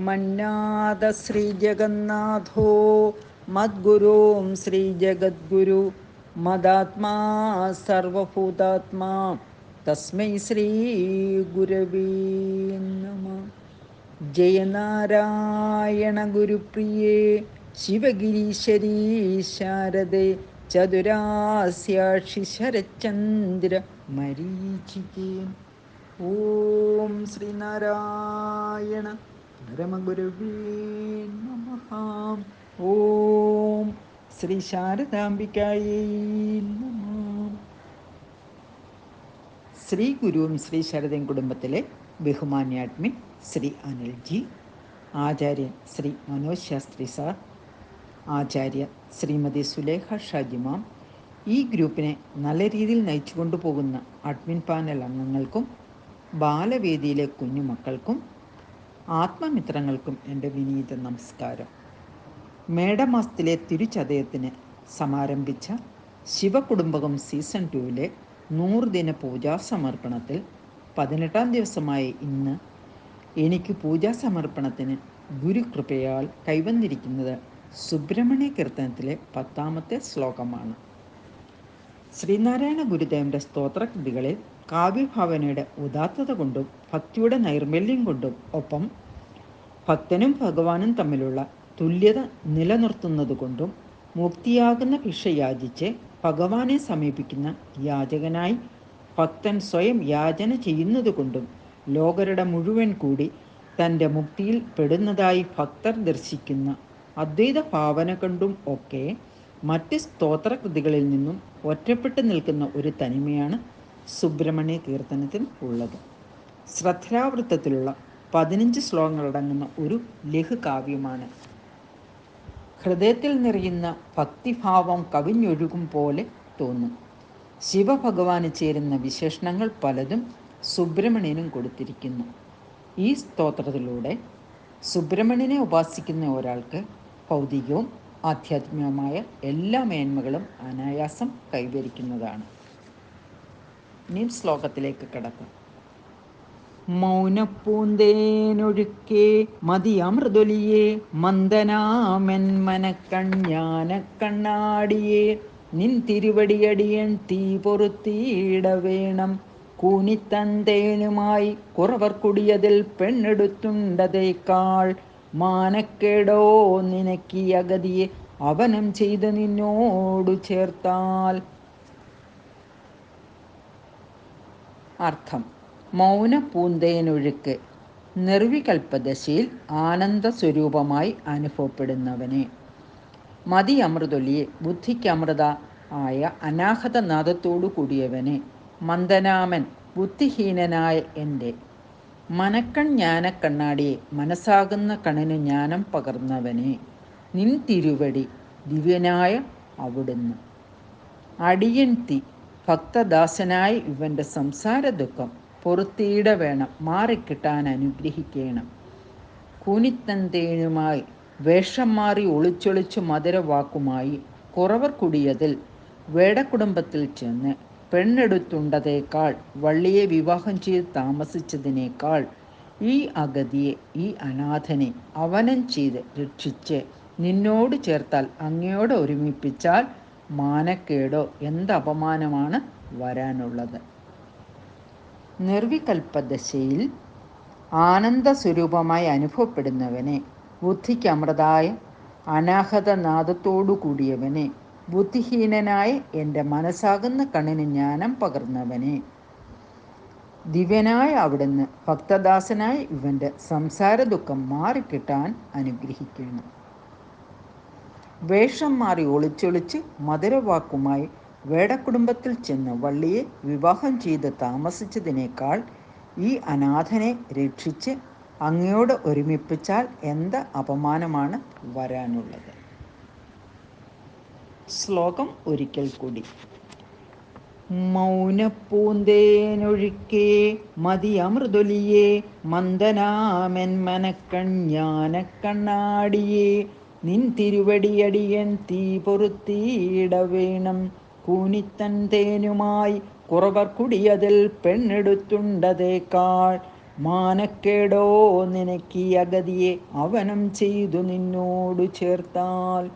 മന്നാദ ശ്രീജഗന്നാഥോ മദ്ഗുരോം ശ്രീജഗദ്ഗുരു മദാത്മാ സർവഭൂതാത്മാ തസ്മൈ ശ്രീ ഗുരവേ ജയനാരായണ ഗുരുപ്രിയേ ശിവഗിരീശരീ ശാരദേ ചതുരാസ്യാക്ഷി ശരചന്ദ്ര മരീചികേ ഓം ശ്രീനാരായണ പരമഗുരുവേ നമ ഓം ശ്രീ ശാരദാംബികായേ നമ. ശ്രീ ഗുരുവും ശ്രീ ശാരദയും കുടുംബത്തിലെ ബഹുമാന്യാഡ്മിൻ ശ്രീ അനിൽജി ആചാര്യൻ ശ്രീ മനോജ് ശാസ്ത്രി സാർ ആചാര്യ ശ്രീമതി സുലേഖ ഷാജിമാം ഈ ഗ്രൂപ്പിനെ നല്ല രീതിയിൽ നയിച്ചു കൊണ്ടുപോകുന്ന അഡ്മിൻ പാനൽ അംഗങ്ങൾക്കും ബാലവേദിയിലെ കുഞ്ഞുമക്കൾക്കും ആത്മമിത്രങ്ങൾക്കും എന്റെ വിനീത നമസ്കാരം. മേടമാസത്തിലെ തിരുച്ചതയത്തിന് സമാരംഭിച്ച ശിവകുടുംബകം സീസൺ ടുവിലെ നൂറ് ദിന പൂജാ സമർപ്പണത്തിൽ പതിനെട്ടാം ദിവസമായ ഇന്ന് എനിക്ക് പൂജാ സമർപ്പണത്തിന് ഗുരുകൃപയാൽ കൈവന്നിരിക്കുന്നത് സുബ്രഹ്മണ്യ കീർത്തനത്തിലെ പത്താമത്തെ ശ്ലോകമാണ്. ശ്രീനാരായണ ഗുരുദേവന്റെ സ്തോത്രകൃതികളിൽ കാവ്യഭാവനയുടെ ഉദാത്തത കൊണ്ടും ഭക്തിയുടെ നൈർമല്യം കൊണ്ടും ഒപ്പം ഭക്തനും ഭഗവാനും തമ്മിലുള്ള തുല്യത നിലനിർത്തുന്നതുകൊണ്ടും മുക്തിയാകുന്ന ഭിക്ഷ യാചിച്ച് ഭഗവാനെ സമീപിക്കുന്ന യാചകനായി ഭക്തൻ സ്വയം യാചന ചെയ്യുന്നതുകൊണ്ടും ലോകരുടെ മുഴുവൻ കൂടി തന്റെ മുക്തിയിൽ പെടുന്നതായി ഭക്തർ ദർശിക്കുന്ന അദ്വൈത ഭാവന കണ്ടും ഒക്കെ മറ്റ് സ്തോത്രകൃതികളിൽ നിന്നും ഒറ്റപ്പെട്ട് നിൽക്കുന്ന ഒരു തനിമയാണ് സുബ്രഹ്മണ്യ കീർത്തനത്തിൽ ഉള്ളത്. ശ്രദ്ധാവൃത്തത്തിലുള്ള പതിനഞ്ച് ശ്ലോകങ്ങളടങ്ങുന്ന ഒരു ലഘുകാവ്യമാണ്. ഹൃദയത്തിൽ നിറയുന്ന ഭക്തിഭാവം കവിഞ്ഞൊഴുകും പോലെ തോന്നും. ശിവഭഗവാന് ചേരുന്ന വിശേഷണങ്ങൾ പലതും സുബ്രഹ്മണ്യനും കൊടുത്തിരിക്കുന്നു. ഈ സ്തോത്രത്തിലൂടെ സുബ്രഹ്മണ്യനെ ഉപാസിക്കുന്ന ഒരാൾക്ക് ഭൗതികവും ആധ്യാത്മികവുമായ എല്ലാ മേന്മകളും അനായാസം കൈവരിക്കുന്നതാണ്. ഇനി ശ്ലോകത്തിലേക്ക് കടക്കാം. മൗനപ്പൂന്തേനൊഴുക്കേ മനക്കഞ്ഞാന കണ്ണാടിയെ നിൻ തിരുവടിയടിയൻ തീ പൊറുത്തിയിട വേണം. കൂനിത്തന്തേനുമായി കുറവർ കുടിയതിൽ പെണ്ണെടുത്തുണ്ടതേക്കാൾ മാനക്കേടോ നിനക്കി അഗതിയെ അവനം ചെയ്ത് നിന്നോടു ചേർത്താൽ. അർത്ഥം മൗന പൂന്തേനൊഴുക്ക് നിർവികൽപ്പദശയിൽ ആനന്ദ സ്വരൂപമായി അനുഭവപ്പെടുന്നവനെ. മതി അമൃതൊലിയെ ബുദ്ധിക്ക് അമൃത ആയ അനാഹത നാദത്തോടു കൂടിയവനെ. മന്ദനാമൻ ബുദ്ധിഹീനനായ എന്റെ മനക്കൺ ജ്ഞാനക്കണ്ണാടിയെ മനസ്സാകുന്ന കണ്ണിന് ജ്ഞാനം പകർന്നവനെ. നിൻ തിരുവടി ദിവ്യനായ അവിടുന്ന്. അടിയൻ തീ ഭക്തദാസനായ ഇവന്റെ സംസാര ദുഃഖം പൊറുത്തീട വേണം മാറിക്കിട്ടാൻ അനുഗ്രഹിക്കണം. കൂനിത്തന്തേനുമായി വേഷം മാറി ഒളിച്ചൊളിച്ചു മധുരവാക്കുമായി കുറവർ കുടിയതിൽ വേടക്കുടുംബത്തിൽ ചെന്ന് പെണ്ണെടുത്തുണ്ടതേക്കാൾ വള്ളിയെ വിവാഹം ചെയ്ത് താമസിച്ചതിനേക്കാൾ ഈ അഗതിയെ ഈ അനാഥനെ അവനം ചെയ്ത് രക്ഷിച്ച് നിന്നോട് ചേർത്താൽ അങ്ങയോട് ഒരുമിപ്പിച്ചാൽ മാനക്കേടോ എന്ത് അപമാനമാണ് വരാനുള്ളത്? നിർവികൽപ്പദശയിൽ ആനന്ദ സ്വരൂപമായി അനുഭവപ്പെടുന്നവനെ ബുദ്ധിക്ക് അമൃതായ അനാഹത നാദത്തോടു കൂടിയവനെ ബുദ്ധിഹീനനായ എന്റെ മനസ്സാകുന്ന കണ്ണിന് ജ്ഞാനം പകർന്നവനെ. ദിവ്യനായ അവിടുന്ന് ഭക്തദാസനായ ഇവന്റെ സംസാര ദുഃഖം മാറിക്കിട്ടാൻ അനുഗ്രഹിക്കുന്നു. വേഷം മാറി ഒളിച്ചൊളിച്ച് മധുരവാക്കുമായി വേടക്കുടുംബത്തിൽ ചെന്ന് വള്ളിയെ വിവാഹം ചെയ്ത് താമസിച്ചതിനേക്കാൾ ഈ അനാഥനെ രക്ഷിച്ച് അങ്ങയോട് ഒരുമിപ്പിച്ചാൽ എന്ത് അപമാനമാണ് വരാനുള്ളത്? ശ്ലോകം ഒരിക്കൽ കൂടി. മൗനപ്പൂന്തേനൊഴുക്കേ മതിയമൃദൊലിയെ മന്ദനാമെന്മനക്കഞ്ഞാനക്കണ്ണാടിയെ നിൻ തിരുവടിയടിയൻ തീ പൊറുത്തിയിട വേണം കൂനിത്തൻ തേനുമായി കുറവർ കുടിയതിൽ പെണ്ണെടുത്തുണ്ടതേക്കാൾ മാനക്കേടോ നിനക്കീ അഗതിയെ അവനം ചെയ്തു നിന്നോടു ചേർത്താൽ.